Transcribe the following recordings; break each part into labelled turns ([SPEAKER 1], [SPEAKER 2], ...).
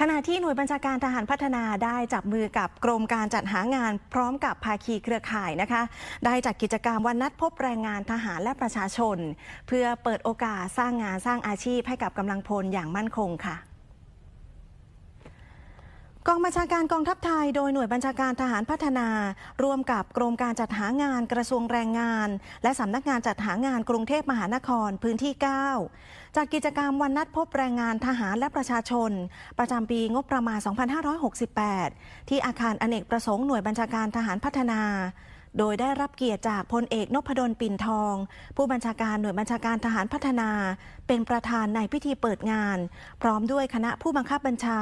[SPEAKER 1] ขณะที่หน่วยบัญชาการทหารพัฒนาได้จับมือกับกรมการจัดหางานพร้อมกับภาคีเครือข่ายนะคะ ได้จัดกิจกรรมวันนัดพบแรงงานทหารและประชาชน เพื่อเปิดโอกาสสร้างงานสร้างอาชีพให้กับกำลังพลอย่างมั่นคงค่ะ กองบัญชาการกองทัพไทย โดยหน่วยบัญชาการทหารพัฒนา ร่วมกับกรมการจัดหางานกระทรวงแรงงาน และสำนักงานจัดหางานกรุงเทพมหานครพื้นที่ 9จากกิจกรรมวันนัดพบแรงงานทหารและประชาชน ประจำปีงบประมาณ 2568 ที่อาคารอเนกประสงค์หน่วยบัญชาการทหารพัฒนา โดยได้รับเกียรติจากพลเอกนพดลปิ่นทอง ผู้บัญชาการหน่วยบัญชาการทหารพัฒนา เป็นประธานในพิธีเปิดงาน พร้อมด้วยคณะผู้บังคับบัญชา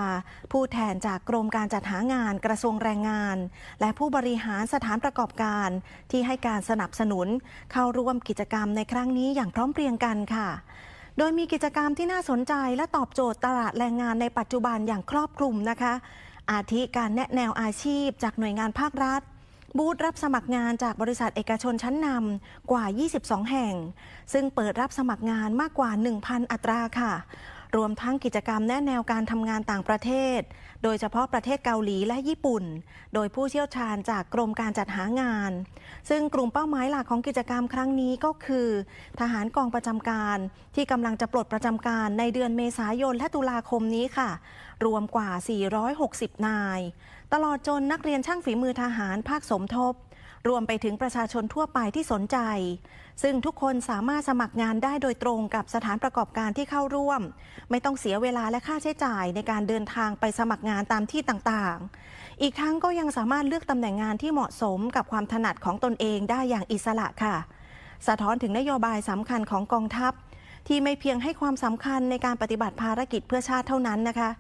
[SPEAKER 1] ผู้แทนจากกรมการจัดหางานกระทรวงแรงงาน และผู้บริหารสถานประกอบการ ที่ให้การสนับสนุน เข้าร่วมกิจกรรมในครั้งนี้อย่างพร้อมเพรียงกันค่ะโดยมีกิจกรรมที่น่าสนใจและตอบโจทย์ตลาดแรงงานในปัจจุบันอย่างครอบคลุมนะคะ อาทิการแนะแนวอาชีพจากหน่วยงานภาครัฐ บูธรับสมัครงานจากบริษัทเอกชนชั้นนำกว่า 22 แห่ง ซึ่งเปิดรับสมัครงานมากกว่า 1,000 อัตราค่ะ รวมทั้งกิจกรรมแนะแนวการทำงานต่างประเทศ โดยเฉพาะประเทศเกาหลีและญี่ปุ่น โดยผู้เชี่ยวชาญจากกรมการจัดหางาน ซึ่งกลุ่มเป้าหมายหลักของกิจกรรมครั้งนี้ก็คือ ทหารกองประจำการ ที่กำลังจะปลดประจำการในเดือนเมษายนและตุลาคมนี้ค่ะ รวมกว่า 460 นาย ตลอดจนนักเรียนช่างฝีมือทหารภาคสมทบ รวมไปถึงประชาชนทั่วไปที่สนใจ ซึ่งทุกคนสามารถสมัครงานได้โดยตรงกับสถานประกอบการที่เข้าร่วม ไม่ต้องเสียเวลาและค่าใช้จ่ายในการเดินทางไปสมัครงานตามที่ต่างๆ อีกทั้งก็ยังสามารถเลือกตำแหน่งงานที่เหมาะสมกับความถนัดของตนเองได้อย่างอิสระค่ะ สะท้อนถึงนโยบายสำคัญของกองทัพ ที่ไม่เพียงให้ความสำคัญในการปฏิบัติภารกิจเพื่อชาติเท่านั้นนะคะ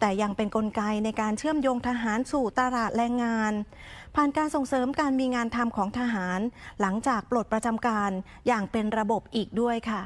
[SPEAKER 1] แต่ยังเป็นนกลไกในการเชื่อมโยงทหารสู่ตลาดแรงงาน ผ่านการส่งเสริมการมีงานทำของทหาร หลังจากปลดประจำการอย่างเป็นระบบอีกด้วยค่ะ